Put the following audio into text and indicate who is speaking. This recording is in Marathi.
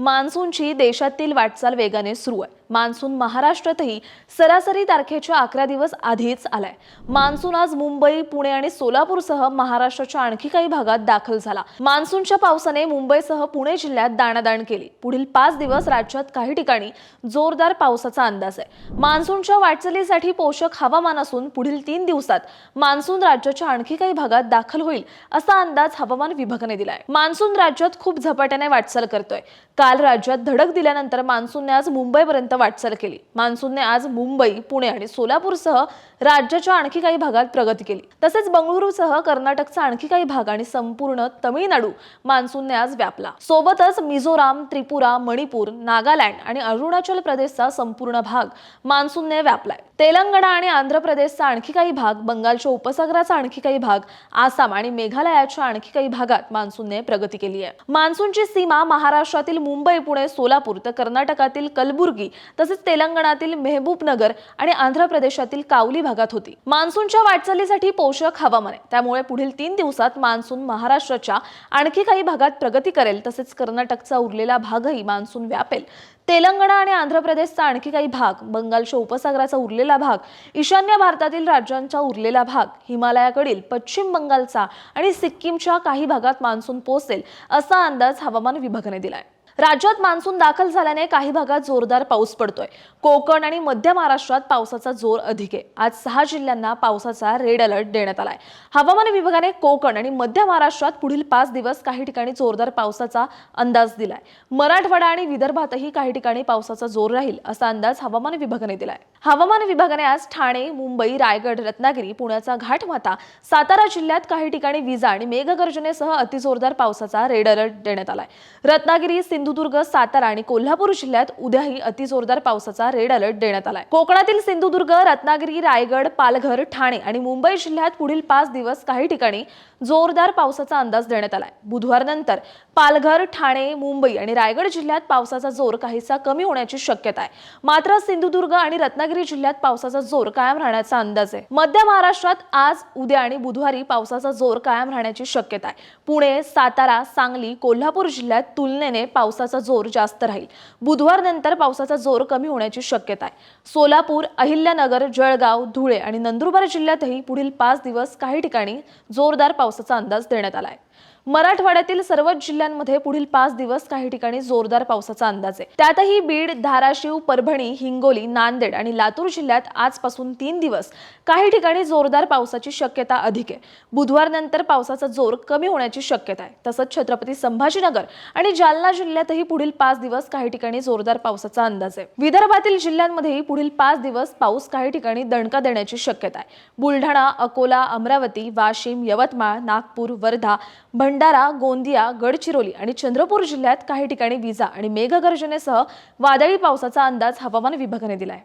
Speaker 1: मान्सूनची देशातील वाटचाल वेगाने सुरू आहे. मान्सून महाराष्ट्रातही सरासरी तारखेच्या अकरा दिवस आधीच आलाय. मान्सून आज मुंबई पुणे आणि सोलापूरसह महाराष्ट्राच्या आणखी काही भागात दाखल झाला. मान्सूनच्या पावसाने मुंबईसह पुणे जिल्ह्यात दाणादाण केली. पुढील पाच दिवस राज्यात काही ठिकाणी जोरदार पावसाचा अंदाज आहे. मान्सूनच्या वाटचालीसाठी पोषक हवामान असून पुढील तीन दिवसात मान्सून राज्याच्या आणखी काही भागात दाखल होईल असा अंदाज हवामान विभागाने दिलाय. मान्सून राज्यात खूप झपाट्याने वाटचाल करतोय. काल राज्यात धडक दिल्यानंतर मान्सूनने आज मुंबईपर्यंत वाटचाल केली. मान्सूनने आज मुंबई पुणे आणि सोलापूरसह राज्याच्या आणखी काही भागात प्रगती केली. तसेच बंगळुरूसह कर्नाटकचा आणखी काही भाग आणि संपूर्ण तमिळनाडू मान्सूनने आज व्यापला. सोबतच मिझोराम त्रिपुरा मणिपूर नागालँड आणि अरुणाचल प्रदेशचा संपूर्ण भाग मान्सूनने व्यापलाय. तेलंगणा आणि आंध्र प्रदेशचा आणखी काही भाग बंगालच्या उपसागराचा आणखी काही भाग आसाम आणि मेघालयाच्या आणखी काही भागात मान्सूनने प्रगती केली आहे. मान्सूनची सीमा महाराष्ट्रातील मुंबई पुणे सोलापूर तर कर्नाटकातील कलबुर्गी तसेच तेलंगणातील मेहबूबनगर आणि आंध्र प्रदेशातील कावली भागात होती. मान्सूनच्या वाटचालीसाठी पोषक हवामान आहे. त्यामुळे पुढील तीन दिवसात मान्सून महाराष्ट्राच्या आणखी काही भागात प्रगती करेल तसेच कर्नाटकचा उरलेला भागही मान्सून व्यापेल. तेलंगणा आणि आंध्र प्रदेशचा आणखी काही भाग बंगालच्या उपसागराचा उरलेला भाग ईशान्य भारतातील राज्यांचा उरलेला भाग हिमालयाकडील पश्चिम बंगालचा आणि सिक्कीमच्या काही भागात मान्सून पोहोचेल असा अंदाज हवामान विभागाने दिलाय. राज्यात मान्सून दाखल झाल्याने काही भागात जोरदार पाऊस पडतोय. कोकण आणि मध्य महाराष्ट्रात पावसाचा जोर अधिक आहे. आज सहा जिल्ह्यांना पावसाचा रेड अलर्ट देण्यात आलाय. हवामान विभागाने कोकण आणि मध्य महाराष्ट्रात पुढील पाच दिवस काही ठिकाणी जोरदार पावसाचा अंदाज दिलाय. मराठवाडा आणि विदर्भातही काही ठिकाणी पावसाचा जोर राहील असा अंदाज हवामान विभागाने दिलाय. हवामान विभागाने आज ठाणे मुंबई रायगड रत्नागिरी पुण्याचा घाटमाथा सातारा जिल्ह्यात काही ठिकाणी विजा आणि मेघगर्जनेसह अतिजोरदार पावसाचा रेड अलर्ट देण्यात आलाय. रत्नागिरी सिंधुदुर्ग सातारा आणि कोल्हापूर जिल्ह्यात उद्याही अतिजोरदार पावसाचा रेड अलर्ट देण्यात आलाय. कोकणातील सिंधुदुर्ग रत्नागिरी रायगड पालघर ठाणे आणि मुंबई जिल्ह्यात पुढील पाच दिवस काही ठिकाणी जोरदार पावसाचा अंदाज देण्यात आलाय. बुधवार नंतर पालघर ठाणे मुंबई आणि रायगड जिल्ह्यात पावसाचा जोर काहीसा कमी होण्याची शक्यता आहे. मात्र सिंधुदुर्ग आणि रत्नागिरी जिल्ह्यात पावसाचा जोर कायम राहण्याचा अंदाज आहे. मध्य महाराष्ट्रात आज उद्या आणि बुधवारी पावसाचा जोर कायम राहण्याची शक्यता आहे. पुणे सातारा सांगली कोल्हापूर जिल्ह्यात तुलनेने पावसाचा जोर जास्त राहील. बुधवार नंतर पावसाचा जोर कमी होण्याची शक्यता आहे. सोलापूर अहिल्यानगर जळगाव धुळे आणि नंदुरबार जिल्ह्यातही पुढील पाच दिवस काही ठिकाणी जोरदार पावसाचा अंदाज देण्यात आला आहे. मराठवाड्यातील सर्वच जिल्ह्यांमध्ये पुढील पाच दिवस काही ठिकाणी जोरदार पावसाचा अंदाज आहे. त्यातही बीड धाराशिव परभणी हिंगोली नांदेड आणि लातूर जिल्ह्यात आजपासून तीन दिवस काही ठिकाणी जोरदार पावसाची शक्यता अधिक आहे. बुधवार नंतर पावसाचा जोर कमी होण्याची शक्यता आहे. तसंच छत्रपती संभाजीनगर आणि जालना जिल्ह्यातही पुढील पाच दिवस काही ठिकाणी जोरदार पावसाचा अंदाज आहे. विदर्भातील जिल्ह्यांमध्येही पुढील पाच दिवस पाऊस काही ठिकाणी दणका देण्याची शक्यता आहे. बुलढाणा अकोला अमरावती वाशिम यवतमाळ नागपूर वर्धा भंडारा गोंदिया गडचिरोली आणि चंद्रपूर जिल्ह्यात काही ठिकाणी विजा आणि मेघगर्जनेसह वादळी पावसाचा अंदाज हवामान विभागाने दिलाय.